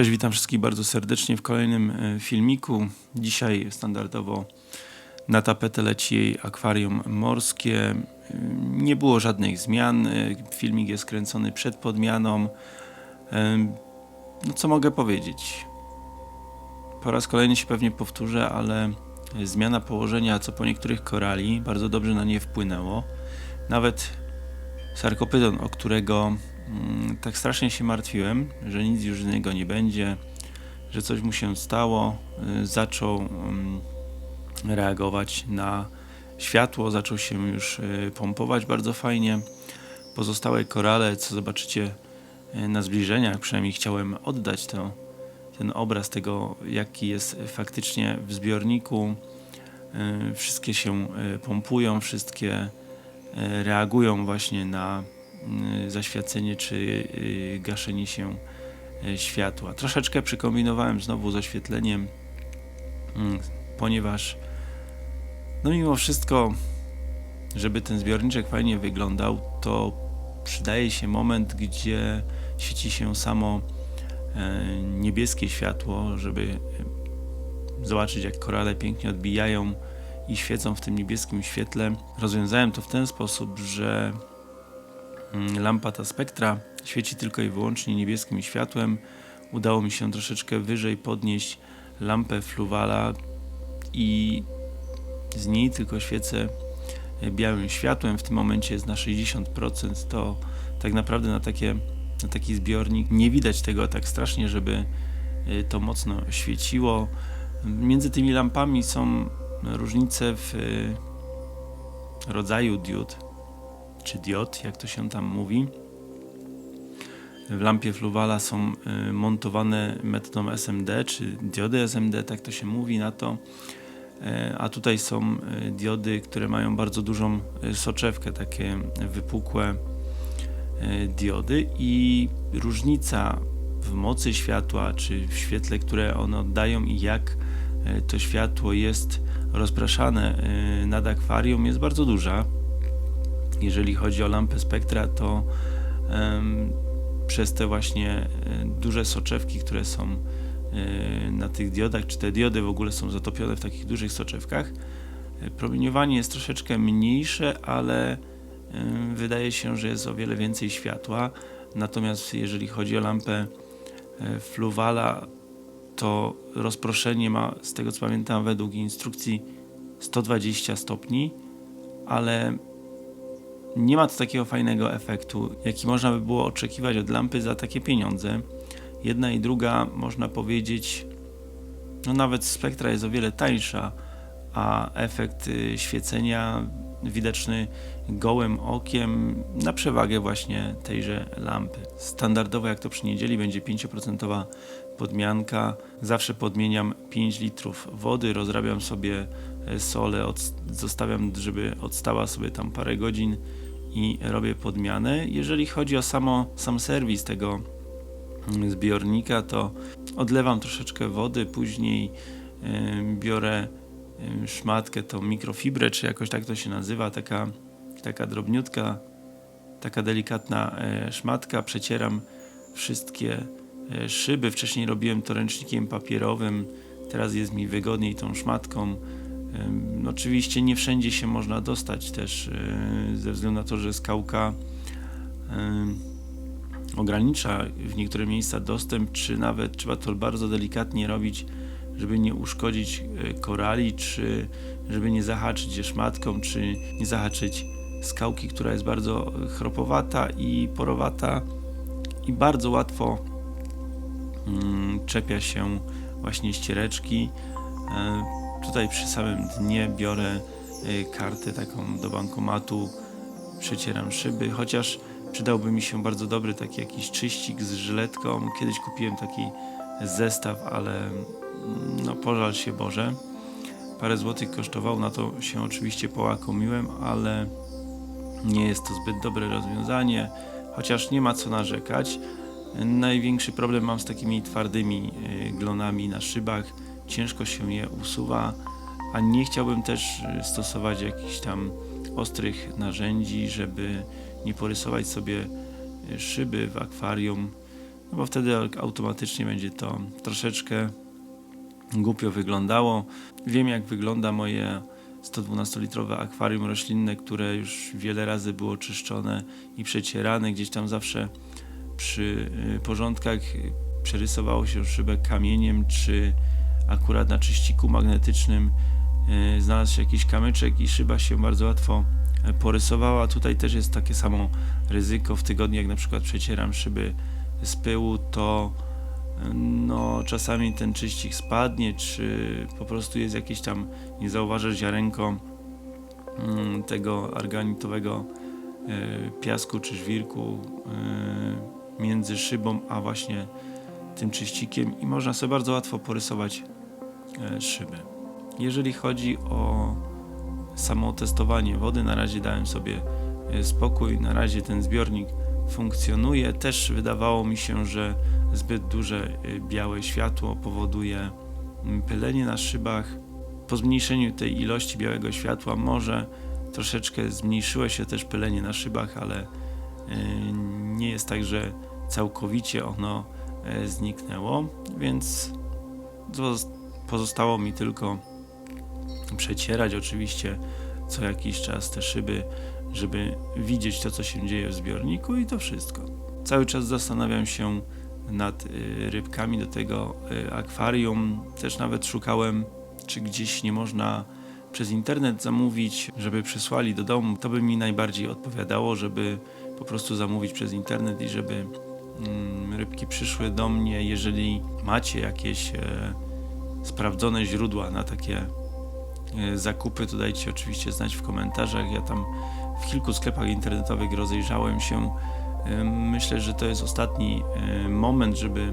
Cześć, witam wszystkich bardzo serdecznie w kolejnym e, filmiku. Dzisiaj standardowo na tapetę leci akwarium morskie. E, Nie było żadnych zmian. e, Filmik jest kręcony przed podmianą. No co mogę powiedzieć? Po raz kolejny się pewnie powtórzę, ale zmiana położenia co po niektórych korali bardzo dobrze na nie wpłynęło. Nawet sarkopydon, o którego tak strasznie się martwiłem, że nic już z niego nie będzie, że coś mu się stało, y, zaczął mm, reagować na światło, zaczął się już y, pompować bardzo fajnie. Pozostałe korale, co zobaczycie y, na zbliżeniach, przynajmniej chciałem oddać to, ten obraz tego, jaki jest faktycznie w zbiorniku. Wszystkie się pompują, wszystkie reagują właśnie na mm, zaświecenie czy y, gaszenie się e, światła. Troszeczkę przykombinowałem znowu z oświetleniem, mm, ponieważ no mimo wszystko, żeby ten zbiorniczek fajnie wyglądał, to przydaje się moment, gdzie świeci się samo e, niebieskie światło, żeby e, zobaczyć jak korale pięknie odbijają i świecą w tym niebieskim świetle. Rozwiązałem to w ten sposób, że lampa ta spektra świeci tylko i wyłącznie niebieskim światłem. Udało mi się troszeczkę wyżej podnieść lampę fluwala i z niej tylko świecę e, białym światłem. W tym momencie jest na 60%. To tak naprawdę na, takie, na taki zbiornik nie widać tego tak strasznie, żeby e, to mocno świeciło. Między tymi lampami są różnice w e, rodzaju diod, czy diod, jak to się tam mówi. W lampie Fluwala są e, montowane metodą SMD, czy diody SMD, tak to się mówi na to. E, A tutaj są e, diody, które mają bardzo dużą e, soczewkę, takie wypukłe diody i różnica w mocy światła, czy w świetle, które one oddają i jak to światło jest rozpraszane nad akwarium jest bardzo duża. Jeżeli chodzi o lampę spektra, to przez te właśnie e, duże soczewki, które są e, na tych diodach, czy te diody w ogóle są zatopione w takich dużych soczewkach, e, promieniowanie jest troszeczkę mniejsze, ale wydaje się, że jest o wiele więcej światła. Natomiast jeżeli chodzi o lampę Fluwala, to rozproszenie ma, z tego co pamiętam, według instrukcji 120 stopni, ale nie ma to takiego fajnego efektu, jaki można by było oczekiwać od lampy za takie pieniądze. Jedna i druga, można powiedzieć, no nawet spektra jest o wiele tańsza, a efekt y, świecenia widoczny gołym okiem na przewagę właśnie tejże lampy. Standardowo jak to przy niedzieli będzie 5% podmianka. Zawsze podmieniam 5 litrów wody, rozrabiam sobie e, solę, od, zostawiam, żeby odstała sobie tam parę godzin i robię podmianę. Jeżeli chodzi o samo, sam serwis tego mm, zbiornika, to odlewam troszeczkę wody, później em, biorę szmatkę, tą mikrofibrę, czy jakoś tak to się nazywa, taka, taka drobniutka, taka delikatna e, szmatka, przecieram wszystkie e, szyby. Wcześniej robiłem to ręcznikiem papierowym, teraz jest mi wygodniej tą szmatką. Oczywiście nie wszędzie się można dostać też e, ze względu na to, że skałka ogranicza w niektóre miejsca dostęp, czy nawet trzeba to bardzo delikatnie robić, żeby nie uszkodzić e, korali, czy żeby nie zahaczyć je szmatką, czy nie zahaczyć skałki, która jest bardzo chropowata i porowata i bardzo łatwo mm, czepia się właśnie ściereczki. E, Tutaj przy samym dnie biorę e, kartę taką do bankomatu, przecieram szyby, chociaż przydałby mi się bardzo dobry taki jakiś czyścik z żyletką. Kiedyś kupiłem taki zestaw, ale no pożal się Boże. Parę złotych kosztował, na to się oczywiście połakomiłem, ale nie jest to zbyt dobre rozwiązanie, chociaż nie ma co narzekać. Największy problem mam z takimi twardymi y, glonami na szybach. Ciężko się je usuwa, a nie chciałbym też y, stosować jakichś tam ostrych narzędzi, żeby nie porysować sobie y, szyby w akwarium. no bo wtedy automatycznie będzie to troszeczkę głupio wyglądało. Wiem, jak wygląda moje 112-litrowe akwarium roślinne, które już wiele razy było czyszczone i przecierane. Gdzieś tam zawsze przy y, porządkach przerysowało się szybę kamieniem, czy akurat na czyściku magnetycznym y, znalazł się jakiś kamyczek i szyba się bardzo łatwo y, porysowała. Tutaj też jest takie samo ryzyko. W tygodniu, jak na przykład przecieram szyby z pyłu, to no czasami ten czyścik spadnie, czy po prostu jest jakieś tam, nie ziarenko mm, tego arganitowego e, piasku czy żwirku e, między szybą a właśnie tym czyścikiem i można sobie bardzo łatwo porysować e, szyby. Jeżeli chodzi o samo testowanie wody, na razie dałem sobie spokój, na razie ten zbiornik funkcjonuje. Też wydawało mi się, że zbyt duże y, białe światło powoduje mm, pylenie na szybach. Po zmniejszeniu tej ilości białego światła może troszeczkę zmniejszyło się też pylenie na szybach, ale y, nie jest tak, że całkowicie ono e, zniknęło, więc pozostało mi tylko przecierać oczywiście co jakiś czas te szyby, żeby widzieć to, co się dzieje w zbiorniku i to wszystko. Cały czas zastanawiam się nad y, rybkami do tego y, akwarium. Też nawet szukałem, czy gdzieś nie można przez internet zamówić, żeby przysłali do domu. To by mi najbardziej odpowiadało, żeby po prostu zamówić przez internet i żeby mm, rybki przyszły do mnie. Jeżeli macie jakieś e, sprawdzone źródła na takie e, zakupy, to dajcie oczywiście znać w komentarzach. Ja tam w kilku sklepach internetowych rozejrzałem się. Myślę, że to jest ostatni moment, żeby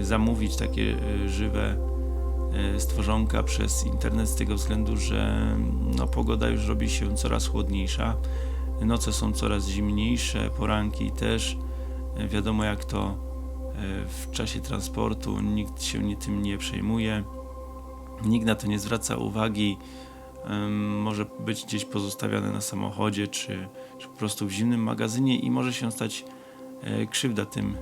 zamówić takie e, żywe e, stworzonka przez internet z tego względu, że no, pogoda już robi się coraz chłodniejsza. Noce są coraz zimniejsze, poranki też. E, wiadomo jak to w czasie transportu, nikt się tym nie przejmuje, nikt na to nie zwraca uwagi może być gdzieś pozostawiane na samochodzie, czy, czy po prostu w zimnym magazynie i może się stać e, krzywda tym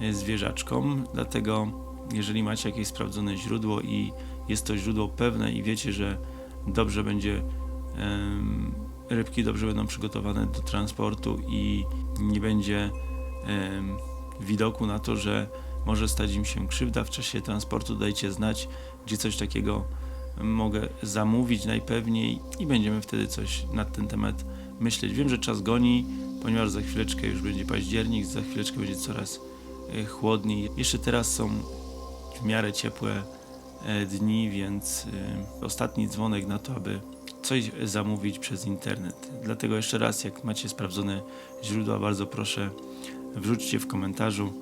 e, zwierzaczkom. Dlatego, jeżeli macie jakieś sprawdzone źródło i jest to źródło pewne i wiecie, że dobrze będzie, rybki dobrze będą przygotowane do transportu i nie będzie widoku na to, że może stać im się krzywda w czasie transportu, dajcie znać, gdzie coś takiego mogę zamówić najpewniej i będziemy wtedy coś nad ten temat myśleć. Wiem, że czas goni, ponieważ za chwileczkę już będzie październik, za chwileczkę będzie coraz e, chłodniej. Jeszcze teraz są w miarę ciepłe e, dni, więc e, ostatni dzwonek na to, aby coś zamówić przez internet. Dlatego jeszcze raz, jak macie sprawdzone źródła, bardzo proszę wrzućcie w komentarzu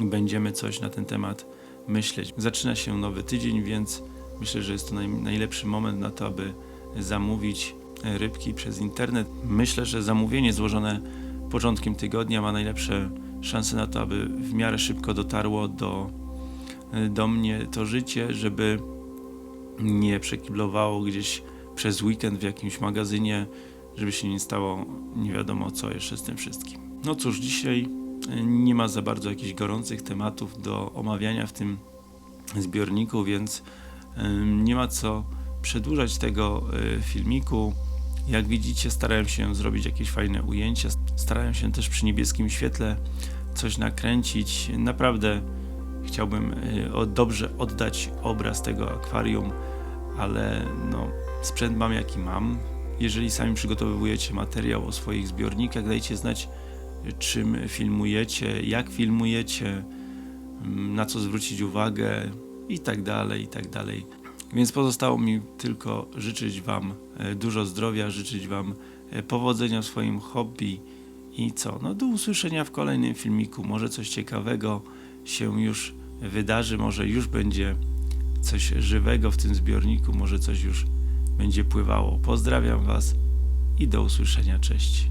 będziemy coś na ten temat myśleć. Zaczyna się nowy tydzień, więc Myślę, że jest to naj, najlepszy moment na to, aby zamówić e, rybki przez internet. Myślę, że zamówienie złożone początkiem tygodnia ma najlepsze szanse na to, aby w miarę szybko dotarło do, e, do mnie to życie, żeby nie przekiblowało gdzieś przez weekend w jakimś magazynie, żeby się nie stało nie wiadomo co jeszcze z tym wszystkim. No cóż, dzisiaj e, nie ma za bardzo jakichś gorących tematów do omawiania w tym zbiorniku, więc nie ma co przedłużać tego e, filmiku. Jak widzicie, starałem się zrobić jakieś fajne ujęcia. Starałem się też przy niebieskim świetle coś nakręcić. Naprawdę chciałbym e, dobrze oddać obraz tego akwarium, ale no, sprzęt mam jaki mam. Jeżeli sami przygotowujecie materiał o swoich zbiornikach, dajcie znać, czym filmujecie, jak filmujecie, na co zwrócić uwagę i tak dalej, i tak dalej. Więc pozostało mi tylko życzyć Wam e, dużo zdrowia, życzyć Wam e, powodzenia w swoim hobby i co? No do usłyszenia w kolejnym filmiku. Może coś ciekawego się już wydarzy, może już będzie coś żywego w tym zbiorniku, może coś już będzie pływało. Pozdrawiam Was i do usłyszenia. Cześć.